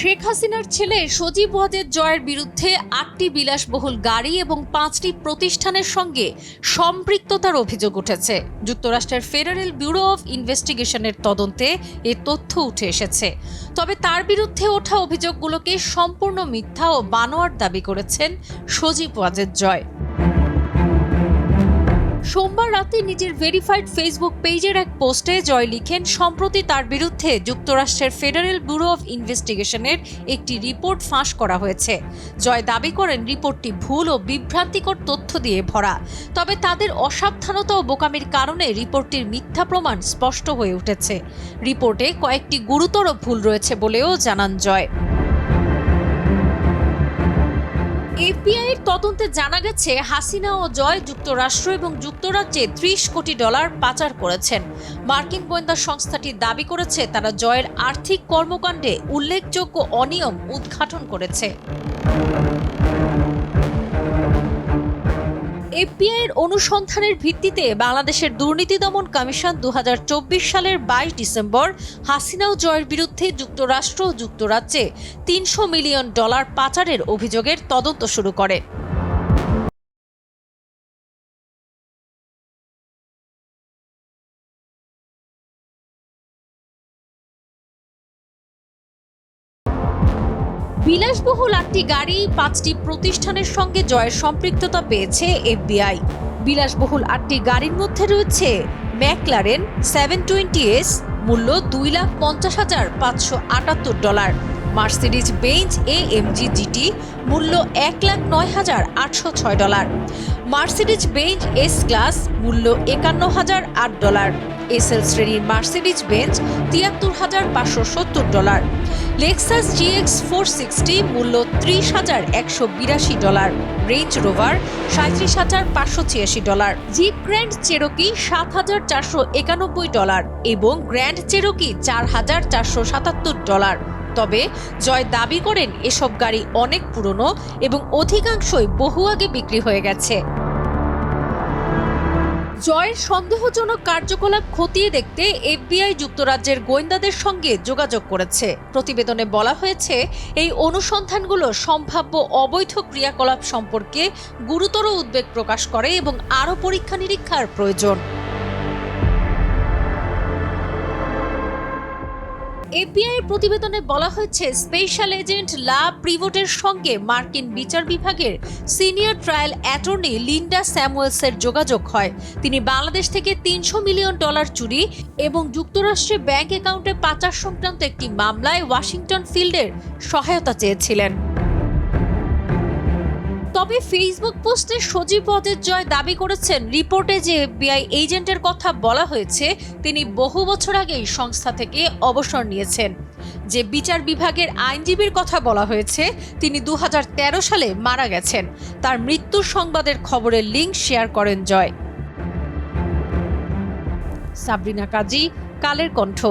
শেখ হাসিনার ছেলে সজীব ওয়াজেদ জয়ের বিরুদ্ধে আটটি বিলাসবহুল গাড়ি এবং পাঁচটি প্রতিষ্ঠানের সঙ্গে সম্পৃক্ততার অভিযোগ উঠেছে। যুক্তরাষ্ট্রের ফেডারেল ব্যুরো অফ ইনভেস্টিগেশনের তদন্তে এ তথ্য উঠে এসেছে। তবে তার বিরুদ্ধে ওঠা অভিযোগগুলোকে সম্পূর্ণ মিথ্যা ও বানোয়ার দাবি করেছেন সজীব ওয়াজেদ জয়। সোমবার রাতে নিজের ভেরিফাইড ফেসবুক পেজের এক পোস্টে জয় লিখেন সম্প্রতি তার বিরুদ্ধে যুক্তরাষ্ট্রের ফেডারেল ব্যুরো অফ ইনভেস্টিগেশনের একটি রিপোর্ট ফাঁস করা হয়েছে। জয় দাবি করেন রিপোর্টটি ভুল ও বিভ্রান্তিকর তথ্য দিয়ে ভরা। তবে তাদের অসাবধানতা ও বোকামির কারণে রিপোর্টটির মিথ্যা প্রমাণ স্পষ্ট হয়ে উঠেছে। রিপোর্টে কয়েকটি গুরুতর ভুল রয়েছে বলেও জানান জয়। এর তদন্তে জানা গেছে, হাসিনা ও জয় যুক্তরাষ্ট্র এবং যুক্তরাজ্যে ত্রিশ কোটি ডলার পাচার করেছেন। মার্কিন গোয়েন্দা সংস্থাটি দাবি করেছে, তারা জয়ের আর্থিক কর্মকাণ্ডে উল্লেখযোগ্য অনিয়ম উদ্ঘাটন করেছে। এফবিআই এর অনুসন্ধানের ভিত্তিতে বাংলাদেশের দুর্নীতি দমন কমিশন দু হাজার চব্বিশ সালের বাইশ ডিসেম্বর হাসিনাও জয়ের বিরুদ্ধে যুক্তরাষ্ট্র ও যুক্তরাজ্যে তিনশো মিলিয়ন ডলার পাচারের অভিযোগের তদন্ত শুরু করে। বিলাসবহুল আটটি গাড়ি পাঁচটি প্রতিষ্ঠানের সঙ্গে জয়ের সম্পৃক্ততা পেয়েছে এফবিআই। বিলাসবহুল আটটি গাড়ির মধ্যে রয়েছে ম্যাকলারেন সেভেন টোয়েন্টি এস মূল্য দুই লাখ পঞ্চাশ হাজার পাঁচশো আটাত্তর dollar. Mercedes Benz A AMG GT মূল্য এক লাখ নয় হাজার আটশো ছয় dollar. Mercedes Benz S class মূল্য একান্ন হাজার আট ডলার। এসএল শ্রেণির মার্সিডিজ বেঞ্চ তিয়াত্তর হাজার পাঁচশো সত্তর dollar. Lexus GX four sixty মূল্য ত্রিশ হাজার একশো বিরাশি ডলার। রেঞ্জ রোভার সাঁত্রিশ হাজার পাঁচশো ছিয়াশি ডলার। জিপ গ্র্যান্ড চেরোকি সাত হাজার চারশো একানব্বই ডলার এবং গ্র্যান্ড চেরোকি চার হাজার চারশো সাতাত্তর ডলার। তবে জয় দাবি করেন এসব গাড়ি অনেক পুরনো এবং অধিকাংশই বহু আগে বিক্রি হয়ে গেছে। জয়ের সন্দেহজনক কার্যকলাপ খতিয়ে দেখতে এফবিআই যুক্তরাজ্যের গোয়েন্দাদের সঙ্গে যোগাযোগ করেছে। প্রতিবেদনে বলা হয়েছে, এই অনুসন্ধানগুলো সম্ভাব্য অবৈধ ক্রিয়াকলাপ সম্পর্কে গুরুতর উদ্বেগ প্রকাশ করে এবং আরও পরীক্ষা নিরীক্ষার প্রয়োজন। এফবিআই প্রতিবেদনে বলা হয়েছে, স্পেশাল এজেন্ট লা প্রিভোটের সঙ্গে মার্কিন বিচার বিভাগের সিনিয়র ট্রায়াল অ্যাটর্নি লিন্ডা স্যামুয়েলসের যোগাযোগ হয়। তিনি বাংলাদেশ থেকে তিনশো মিলিয়ন ডলার চুরি এবং যুক্তরাষ্ট্রে ব্যাংক অ্যাকাউন্টে পাচার সংক্রান্ত একটি মামলায় ওয়াশিংটন ফিল্ডের সহায়তা চেয়েছিলেন। তবে ফেসবুক পোস্টে সজীব জয় দাবি করেছেন। রিপোর্টে যে এফবিআই এজেন্টের কথা বলা হয়েছে, তিনি বহু বছর আগেই সংস্থা থেকে অবসর নিয়েছেন। যে বিচার বিভাগের আইনজীবীর কথা বলা হয়েছে, তিনি দু হাজার তেরো সালে মারা গেছেন। তার মৃত্যুর সংবাদের খবরের লিঙ্ক শেয়ার করেন জয়। সাবরিনা কাজী, কালের কণ্ঠ।